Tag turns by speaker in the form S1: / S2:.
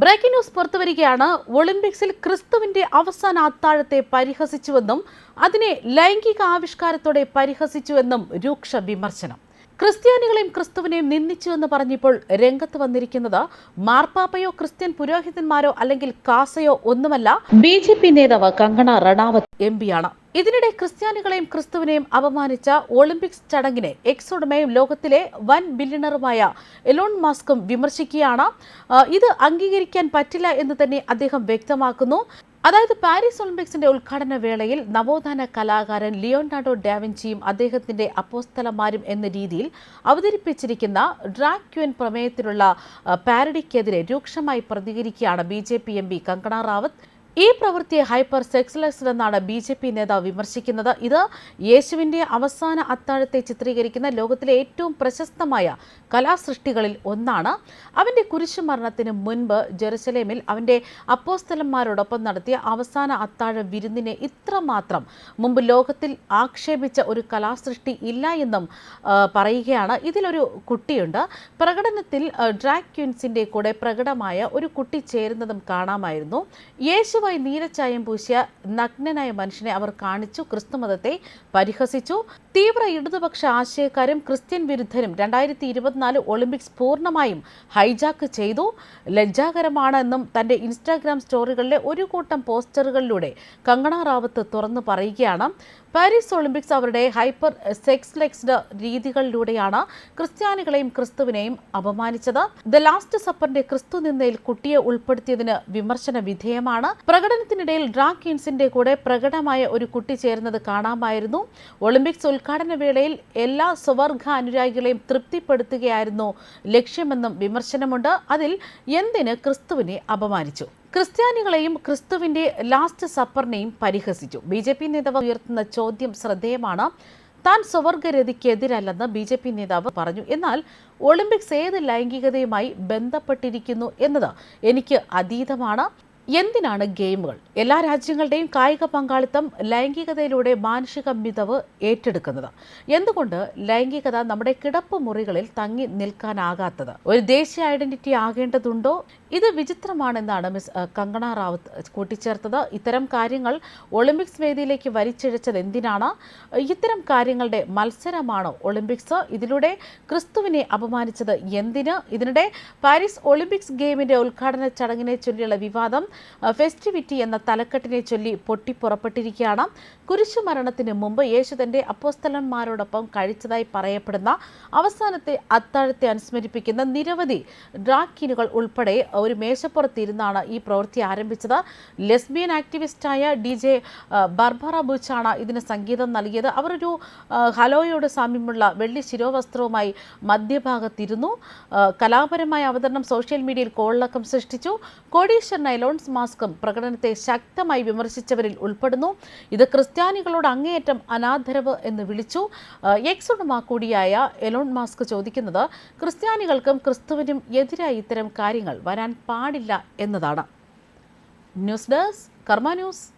S1: Breaking news പുറത്തുവരികയാണ്. ഒളിമ്പിക്സിൽ ക്രിസ്തുവിന്റെ അവസാന അത്താഴത്തെ പരിഹസിച്ചുവെന്നും അതിനെ ലൈംഗിക ആവിഷ്കാരത്തോടെ പരിഹസിച്ചുവെന്നും രൂക്ഷ വിമർശനം. ക്രിസ്ത്യാനികളെയും ക്രിസ്തുവിനെയും നിന്ദിച്ചു എന്ന് പറഞ്ഞിപ്പോൾ രംഗത്ത് വന്നിരിക്കുന്നത് മാർപ്പാപ്പയോ ക്രിസ്ത്യൻ പുരോഹിതന്മാരോ അല്ലെങ്കിൽ കാസയോ ഒന്നുമല്ല. ബി ജെ പി നേതാവ് കങ്കണ റണാവത്ത് എം പിയാണ് ഇതിനിടെ ക്രിസ്ത്യാനികളെയും ക്രിസ്തുവിനെയും അപമാനിച്ച ഒളിമ്പിക്സ് ചടങ്ങിനെ എക്സ് ഉടമയും ലോകത്തിലെ വൻ ബില്യണറുമായ എലോൺ മാസ്കും വിമർശിക്കുകയാണ്. ഇത് അംഗീകരിക്കാൻ പറ്റില്ല എന്ന് തന്നെ അദ്ദേഹം വ്യക്തമാക്കുന്നു. അതായത് പാരീസ് ഒളിമ്പിക്സിന്റെ ഉദ്ഘാടന വേളയിൽ നവോത്ഥാന കലാകാരൻ ലിയോണാർഡോ ഡാവിൻചിയും അദ്ദേഹത്തിന്റെ അപ്പോസ്തലമാരും എന്ന രീതിയിൽ അവതരിപ്പിച്ചിരിക്കുന്ന ഡ്രാഗ് ക്യൂൻ പ്രമേയത്തിലുള്ള പാരഡിക്കെതിരെ രൂക്ഷമായി പ്രതികരിക്കുകയാണ് B J P M P Kangana Ranaut. ഈ പ്രവൃത്തിയെ ഹൈപ്പർ സെക്സ്ലെസ് എന്നാണ് ബി ജെ പി നേതാവ് വിമർശിക്കുന്നത്. ഇത് യേശുവിന്റെ അവസാന അത്താഴത്തെ ചിത്രീകരിക്കുന്ന ലോകത്തിലെ ഏറ്റവും പ്രശസ്തമായ കലാസൃഷ്ടികളിൽ ഒന്നാണ്. അവന്റെ കുരിശുമരണത്തിന് മുൻപ് ജെറുസലേമിൽ അവന്റെ അപ്പോസ്തലന്മാരോടൊപ്പം നടത്തിയ അവസാന അത്താഴ വിരുന്നിനെ ഇത്രമാത്രം മുമ്പ് ലോകത്തിൽ ആക്ഷേപിച്ച ഒരു കലാസൃഷ്ടി ഇല്ല എന്നും പറയുകയാണ്. ഇതിലൊരു കുട്ടിയുണ്ട്. പ്രകടനത്തിൽ ഡ്രാക് ഡ്രാഗ് ക്യൂൻസിന്റെ കൂടെ പ്രകടമായ ഒരു കുട്ടി ചേരുന്നതും കാണാമായിരുന്നു. യേശുവായി നീലച്ചായം പൂശിയ നഗ്നനായ മനുഷ്യനെ അവർ കാണിച്ചു ക്രിസ്തുമതത്തെ പരിഹസിച്ചു. തീവ്ര ഇടതുപക്ഷ ആശയക്കാരും ക്രിസ്ത്യൻ വിരുദ്ധരും രണ്ടായിരത്തി ഇരുപത്തിനാല് ഒളിമ്പിക്സ് പൂർണമായും ഹൈജാക്ക് ചെയ്തു. ലജ്ജാകരമാണ് എന്നും തന്റെ ഇൻസ്റ്റാഗ്രാം സ്റ്റോറികളിലെ ഒരു കൂട്ടം പോസ്റ്ററുകളിലൂടെ കങ്കണ റാവത്ത് തുറന്നു പറയുകയാണ്. പാരീസ് ഒളിമ്പിക്സ് അവരുടെ ഹൈപ്പർ സെക്സ്ലെക്സ്ഡ് രീതികളിലൂടെയാണ് ക്രിസ്ത്യാനികളെയും ക്രിസ്തുവിനെയും അപമാനിച്ചത്. ദ ലാസ്റ്റ് സപ്പറിന്റെ ക്രിസ്തു നിന്നയിൽ കുട്ടിയെ ഉൾപ്പെടുത്തിയതിന് വിമർശന വിധേയമാണ്. പ്രകടനത്തിനിടയിൽ ഡ്രാഗ് ക്വീൻസിന്റെ കൂടെ പ്രകടമായ ഒരു കുട്ടി ചേരുന്നത് കാണാമായിരുന്നു. ഒളിമ്പിക്സ് ഉദ്ഘാടന വേളയിൽ എല്ലാ സ്വവർഗ അനുരാഗികളെയും തൃപ്തിപ്പെടുത്തുകയായിരുന്നു ലക്ഷ്യമെന്നും വിമർശനമുണ്ട്. അതിൽ എന്തിന് ക്രിസ്തുവിനെ അപമാനിച്ചു? ക്രിസ്ത്യാനികളെയും ക്രിസ്തുവിന്റെ ലാസ്റ്റ് സപ്പറിനെയും പരിഹസിച്ചു. ബി ജെ പി നേതാവ് ഉയർത്തുന്ന ചോദ്യം ശ്രദ്ധേയമാണ്. താൻ സ്വവർഗരതിക്കെതിരല്ലെന്ന് ബി ജെ പി നേതാവ് പറഞ്ഞു. എന്നാൽ ഒളിമ്പിക്സ് ഏത് ലൈംഗികതയുമായി ബന്ധപ്പെട്ടിരിക്കുന്നു എന്നത് എനിക്ക് അതീതമാണ്. എന്തിനാണ് ഗെയിമുകൾ? എല്ലാ രാജ്യങ്ങളുടെയും കായിക പങ്കാളിത്തം ലൈംഗികതയിലൂടെ മാനുഷിക മിതവ് ഏറ്റെടുക്കുന്നത്. എന്തുകൊണ്ട് ലൈംഗികത നമ്മുടെ കിടപ്പ് മുറികളിൽ തങ്ങി നിൽക്കാനാകാത്തത്? ഒരു ദേശീയ ഐഡന്റിറ്റി ആകേണ്ടതുണ്ടോ? ഇത് വിചിത്രമാണെന്നാണ് മിസ് കങ്കണ റാവത്ത് കൂട്ടിച്ചേർത്തത്. ഇത്തരം കാര്യങ്ങൾ ഒളിമ്പിക്സ് വേദിയിലേക്ക് വലിച്ചിഴച്ചത് എന്തിനാണ്? ഇത്തരം കാര്യങ്ങളുടെ മത്സരമാണ് ഒളിമ്പിക്സ്. ഇതിലൂടെ ക്രിസ്തുവിനെ അപമാനിച്ചത് എന്തിന്? ഇതിനിടെ പാരീസ് ഒളിമ്പിക്സ് ഗെയിമിന്റെ ഉദ്ഘാടന ചടങ്ങിനെ ചൊല്ലിയുള്ള വിവാദം ഫെസ്റ്റിവിറ്റി എന്ന തലക്കെട്ടിനെ ചൊല്ലി പൊട്ടിപ്പുറപ്പെട്ടിരിക്കുകയാണ്. കുരിശുമരണത്തിന് മുമ്പ് യേശു തന്റെ അപ്പോസ്തലന്മാരോടൊപ്പം കഴിച്ചതായി പറയപ്പെടുന്ന അവസാനത്തെ അത്താഴത്തെ അനുസ്മരിപ്പിക്കുന്ന നിരവധി ഡ്രാക്കിനുകൾ ഉൾപ്പെടെ ഒരു മേശപ്പുറത്തിരുന്നാണ് ഈ പ്രവൃത്തി ആരംഭിച്ചത്. ലെസ്ബിയൻ ആക്ടിവിസ്റ്റായ ഡി ജെ ബർബറ ബുച്ചാണ് ഇതിന് സംഗീതം നൽകിയത്. അവരൊരു ഹലോയോട് സാമ്യമുള്ള വെള്ളി ശിരോവസ്ത്രവുമായി മധ്യഭാഗത്തിരുന്നു. കലാപരമായ അവതരണം സോഷ്യൽ മീഡിയയിൽ കോളക്കം സൃഷ്ടിച്ചു. കോടീശ്വരൻ എലോൺസ് മാസ്കും പ്രകടനത്തെ ശക്തമായി വിമർശിച്ചവരിൽ ഉൾപ്പെടുന്നു. ഇത് ക്രിസ്ത്യാനികളോട് അങ്ങേയറ്റം അനാദരവ് എന്ന് വിളിച്ചു. എക്സ് ഉടമ കൂടിയായ എലോൺ മാസ്ക് ചോദിക്കുന്നത് ക്രിസ്ത്യാനികൾക്കും ക്രിസ്തുവിനും എതിരായി ഇത്തരം കാര്യങ്ങൾ വരാൻ പാടില്ല എന്നതാണ്. News desk Karma news.